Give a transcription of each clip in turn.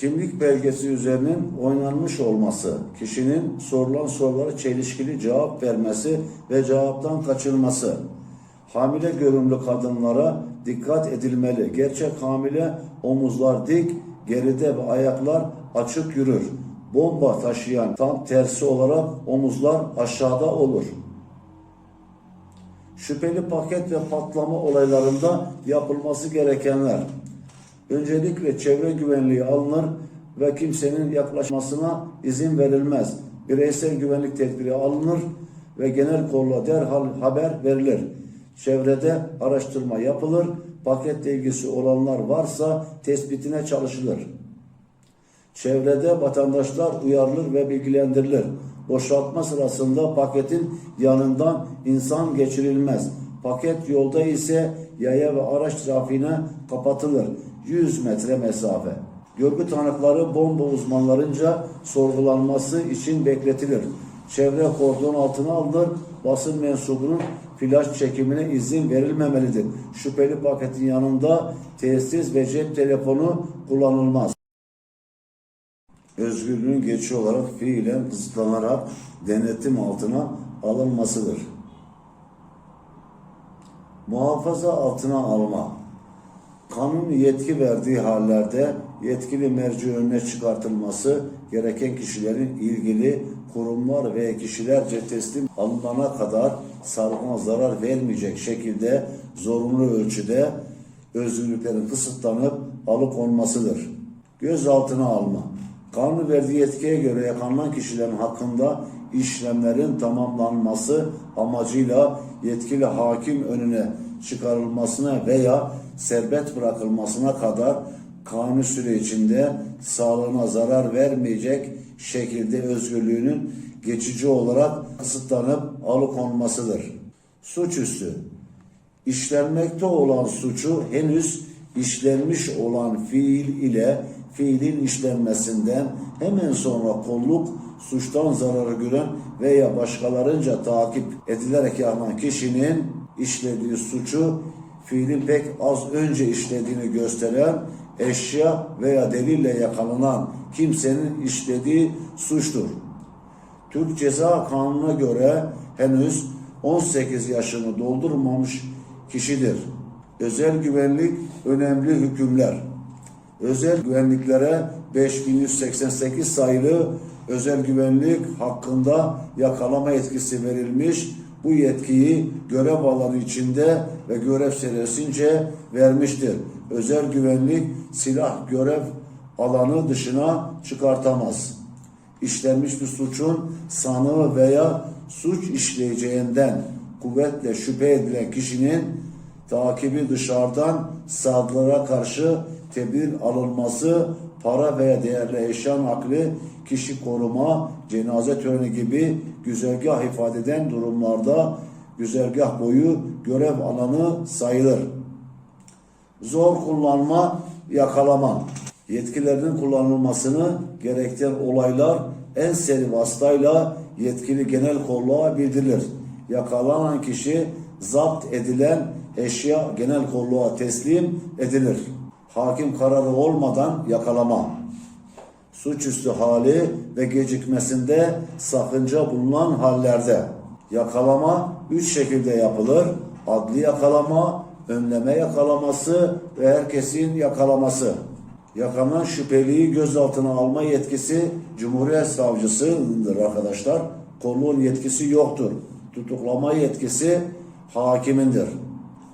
Kimlik belgesi üzerinin oynanmış olması, kişinin sorulan sorulara çelişkili cevap vermesi ve cevaptan kaçınması. Hamile görünümlü kadınlara dikkat edilmeli. Gerçek hamile omuzlar dik, geride ve ayaklar açık yürür. Bomba taşıyan tam tersi olarak omuzlar aşağıda olur. Şüpheli paket ve patlama olaylarında yapılması gerekenler. Öncelikle çevre güvenliği alınır ve kimsenin yaklaşmasına izin verilmez. Bireysel güvenlik tedbiri alınır ve genel kolla derhal haber verilir. Çevrede araştırma yapılır. Paketle ilgisi olanlar varsa tespitine çalışılır. Çevrede vatandaşlar uyarılır ve bilgilendirilir. Boşaltma sırasında paketin yanından insan geçirilmez. Paket yolda ise yaya ve araç trafiğine kapatılır. 100 metre mesafe. Görgü tanıkları bomba uzmanlarınca sorgulanması için bekletilir. Çevre kordon altına alınır. Basın mensubunun flash çekimine izin verilmemelidir. Şüpheli paketin yanında tesis ve cep telefonu kullanılmaz özgürlüğün geçici olarak fiilen kısıtlanarak denetim altına alınmasıdır. Muhafaza altına alma. Kanun yetki verdiği hallerde yetkili merci önüne çıkartılması gereken kişilerin ilgili kurumlar ve kişilerce teslim alınana kadar sağlığına zarar vermeyecek şekilde zorunlu ölçüde özgürlüklerin kısıtlanıp alıkonmasıdır. Gözaltına alma. Kanun verdiği yetkiye göre yakalanan kişilerin hakkında işlemlerin tamamlanması amacıyla yetkili hakim önüne çıkarılmasına veya serbest bırakılmasına kadar kanun süre içinde sağlığına zarar vermeyecek şekilde özgürlüğünün geçici olarak kısıtlanıp alıkonmasıdır. Suçüstü işlenmekte olan suçu henüz işlenmiş olan fiil ile fiilin işlenmesinden hemen sonra kolluk suçtan zararı gören veya başkalarınca takip edilerek yapılan kişinin işlediği suçu fiilin pek az önce işlediğini gösteren eşya veya delille yakalanan kimsenin işlediği suçtur. Türk Ceza Kanunu'na göre henüz 18 yaşını doldurmamış kişidir. Özel güvenlik önemli hükümler. Özel güvenliklere 5188 sayılı özel güvenlik hakkında yakalama yetkisi verilmiş. Bu yetkiyi görev alanı içinde ve görev süresince vermiştir. Özel güvenlik silah görev alanı dışına çıkartamaz işlenmiş bir suçun sanığı veya suç işleyeceğinden kuvvetle şüphe edilen kişinin takibi dışarıdan saldırılara karşı tedbir alınması, para veya değerli eşya nakli, kişi koruma, cenaze töreni gibi güzergah ifade eden durumlarda güzergah boyu görev alanı sayılır zor kullanma, yakalama. Yetkilerinin kullanılmasını gerektiren olaylar en seri vasıtayla yetkili genel kolluğa bildirilir. Yakalanan kişi zapt edilen eşya genel kolluğa teslim edilir. Hakim kararı olmadan yakalama. Suçüstü hali ve gecikmesinde sakınca bulunan hallerde yakalama üç şekilde yapılır. Adli yakalama, önleme yakalaması ve herkesin yakalaması. Yakalanan şüpheliyi gözaltına alma yetkisi Cumhuriyet Savcısı'ndır arkadaşlar. Kolluğun yetkisi yoktur. Tutuklama yetkisi hakimindir.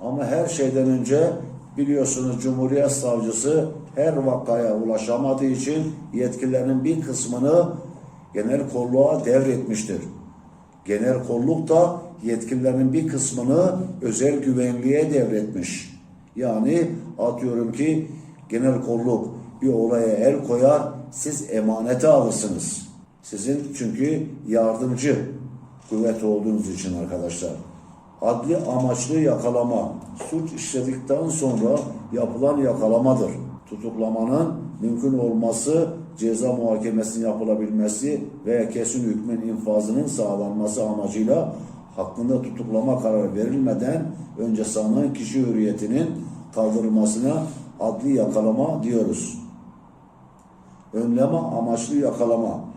Ama her şeyden önce biliyorsunuz Cumhuriyet Savcısı her vakaya ulaşamadığı için yetkilerinin bir kısmını genel kolluğa devretmiştir. Genel kolluk da yetkililerinin bir kısmını özel güvenliğe devretmiş. Yani atıyorum ki genel kolluk bir olaya el koyar, siz emanete alırsınız. Sizin çünkü yardımcı kuvvet olduğunuz için arkadaşlar. Adli amaçlı yakalama, suç işledikten sonra yapılan yakalamadır. Tutuklamanın mümkün olması, ceza muhakemesinin yapılabilmesi veya kesin hükmün infazının sağlanması amacıyla hakkında tutuklama kararı verilmeden önce sanığın kişi hürriyetinin kaldırılmasına adli yakalama diyoruz. önleme amaçlı yakalama.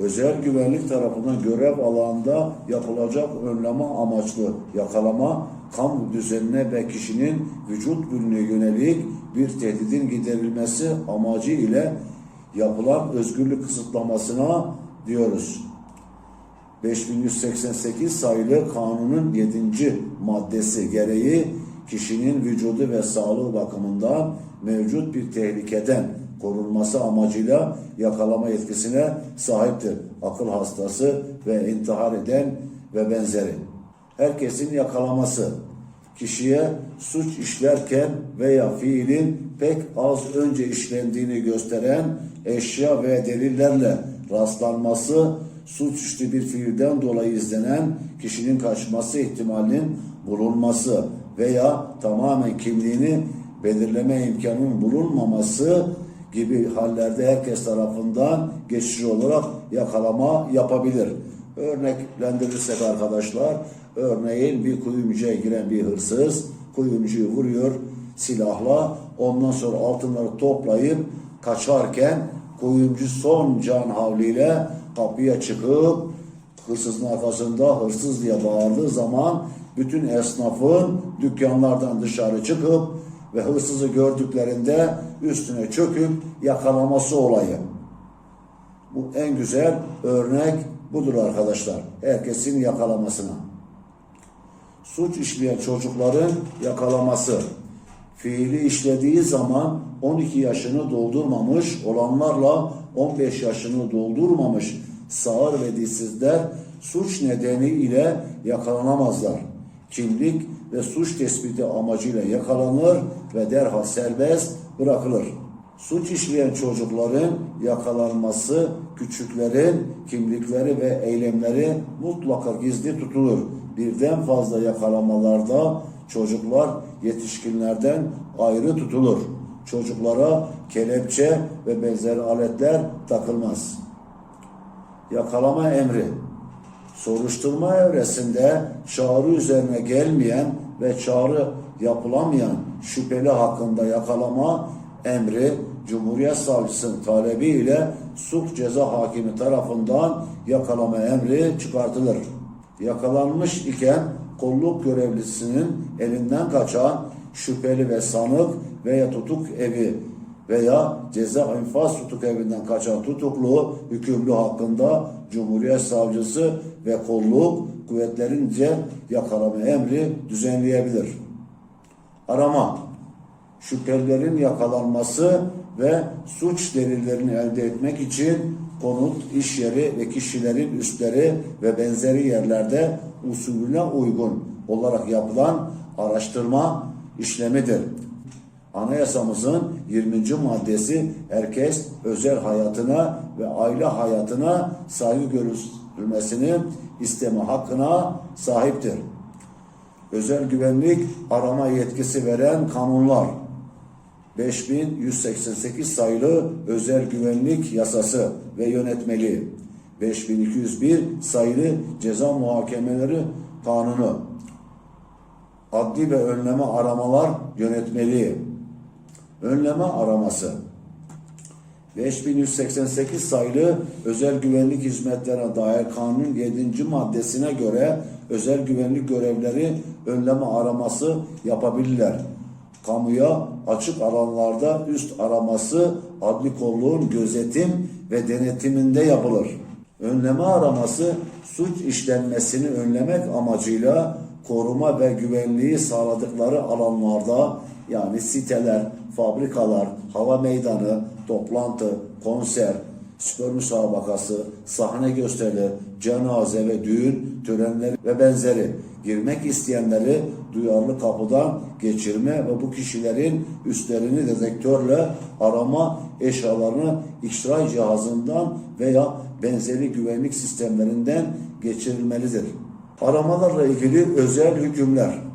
Özel güvenlik tarafından görev alanında yapılacak önleme amaçlı yakalama, kamu düzenine ve kişinin vücut bölümüne yönelik bir tehdidin giderilmesi amacı ile yapılan özgürlük kısıtlamasına diyoruz. 5188 sayılı kanunun 7. maddesi gereği kişinin vücudu ve sağlığı bakımından mevcut bir tehlikeden korunması amacıyla yakalama yetkisine sahiptir. Akıl hastası ve intihar eden ve benzeri. Herkesin yakalaması kişiye suç işlerken veya fiilin pek az önce işlendiğini gösteren eşya ve delillerle rastlanması suçüstü bir fiilden dolayı izlenen kişinin kaçması ihtimalinin bulunması veya tamamen kimliğini belirleme imkanının bulunmaması gibi hallerde herkes tarafından geçici olarak yakalama yapabilir. Örneklendirirsek arkadaşlar, örneğin bir kuyumcuya giren bir hırsız kuyumcuyu vuruyor silahla, ondan sonra altınları toplayıp kaçarken kuyumcu son can havliyle kapıya çıkıp hırsızın arkasında hırsız diye bağırdığı zaman bütün esnafın dükkanlardan dışarı çıkıp ve hırsızı gördüklerinde üstüne çöküp yakalaması olayı. Bu en güzel örnek budur arkadaşlar. Herkesin yakalamasına. Suç işleyen çocukların yakalaması. Fiili işlediği zaman 12 yaşını doldurmamış olanlarla 15 yaşını doldurmamış sağır ve dilsizler suç nedeniyle yakalanamazlar. Kimlik ve suç tespiti amacıyla yakalanır ve derhal serbest bırakılır. Suç işleyen çocukların yakalanması, küçüklerin kimlikleri ve eylemleri mutlaka gizli tutulur. Birden fazla yakalamalarda çocuklar yetişkinlerden ayrı tutulur. Çocuklara kelepçe ve benzeri aletler takılmaz. Yakalama emri soruşturma evresinde çağrı üzerine gelmeyen ve çağrı yapılamayan şüpheli hakkında yakalama emri Cumhuriyet Savcısının talebiyle suç ceza hakimi tarafından yakalama emri çıkartılır. Yakalanmış iken kolluk görevlisinin elinden kaçan şüpheli ve sanık veya tutuk evi veya ceza infaz tutuk evinden kaçan tutuklu hükümlü hakkında Cumhuriyet Savcısı ve kolluk kuvvetlerince yakalama emri düzenleyebilir. Arama şüphelilerin yakalanması ve suç delillerini elde etmek için konut, iş yeri ve kişilerin üstleri ve benzeri yerlerde usulüne uygun olarak yapılan araştırma işlemidir. Anayasamızın 20. maddesi herkes özel hayatına ve aile hayatına saygı görülmesini isteme hakkına sahiptir. Özel güvenlik arama yetkisi veren kanunlar 5188 sayılı özel güvenlik yasası ve yönetmeliği 5201 sayılı ceza muhakemeleri kanunu adli ve önleme aramalar yönetmeliği önleme araması 5188 sayılı özel güvenlik hizmetlerine dair kanunun 7. maddesine göre özel güvenlik görevleri önleme araması yapabilirler. Kamuya açık alanlarda üst araması adli kolluğun gözetim ve denetiminde yapılır. Önleme araması suç işlenmesini önlemek amacıyla koruma ve güvenliği sağladıkları alanlarda yani siteler, fabrikalar, hava meydanı, toplantı, konser, spor müsabakası, sahne gösterileri, cenaze ve düğün törenleri ve benzeri girmek isteyenleri duyarlı kapıdan geçirme ve bu kişilerin üstlerini dedektörle arama eşyalarını X-ray cihazından veya benzeri güvenlik sistemlerinden geçirilmelidir. Aramalarla ilgili özel hükümler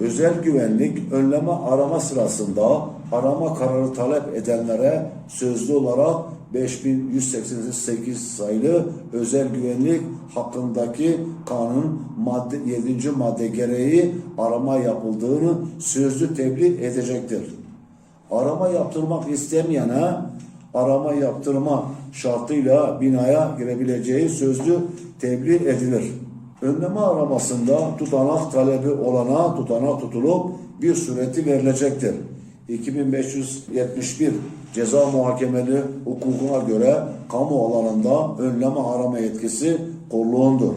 özel güvenlik önleme arama sırasında arama kararı talep edenlere sözlü olarak 5188 sayılı özel güvenlik hakkındaki kanun madde 7. madde gereği arama yapıldığını sözlü tebliğ edecektir. Arama yaptırmak istemeyene arama yaptırma şartıyla binaya girebileceği sözlü tebliğ edilir. Önleme aramasında tutanak talebi olana tutanak tutulup bir sureti verilecektir. 2571 ceza muhakemeli hukukuna göre kamu alanında önleme arama yetkisi kolluğundur.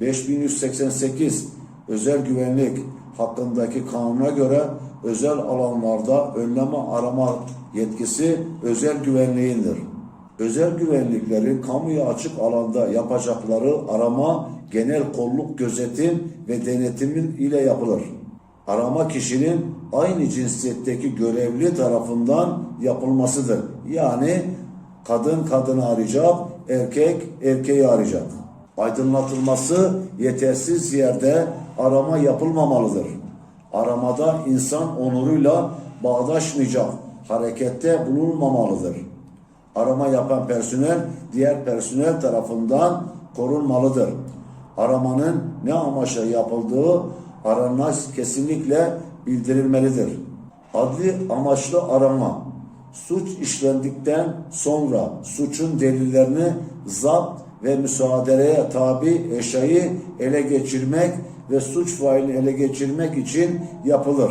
5188 özel güvenlik hakkındaki kanuna göre özel alanlarda önleme arama yetkisi özel güvenliğindir. Özel güvenliklerin kamuya açık alanda yapacakları arama genel kolluk gözetim ve denetimin ile yapılır. Arama kişinin aynı cinsiyetteki görevli tarafından yapılmasıdır. Yani kadın kadını arayacak, erkek erkeği arayacak. Aydınlatılması yetersiz yerde arama yapılmamalıdır. Aramada insan onuruyla bağdaşmayacak harekette bulunmamalıdır. Arama yapan personel diğer personel tarafından korunmalıdır. Aramanın ne amaçla yapıldığı aranına kesinlikle bildirilmelidir. Adli amaçlı arama suç işlendikten sonra suçun delillerini zapt ve müsaadeye tabi eşyayı ele geçirmek ve suç failini ele geçirmek için yapılır.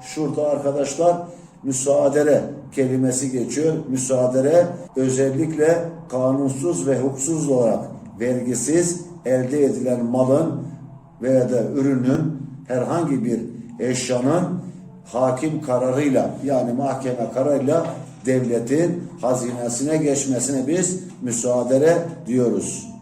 Şurada arkadaşlar müsaadere kelimesi geçiyor. Müsaadere özellikle kanunsuz ve hukuksuz olarak vergisiz elde edilen malın veya da ürünün herhangi bir eşyanın hakim kararıyla yani mahkeme kararıyla devletin hazinesine geçmesine biz müsaadere diyoruz.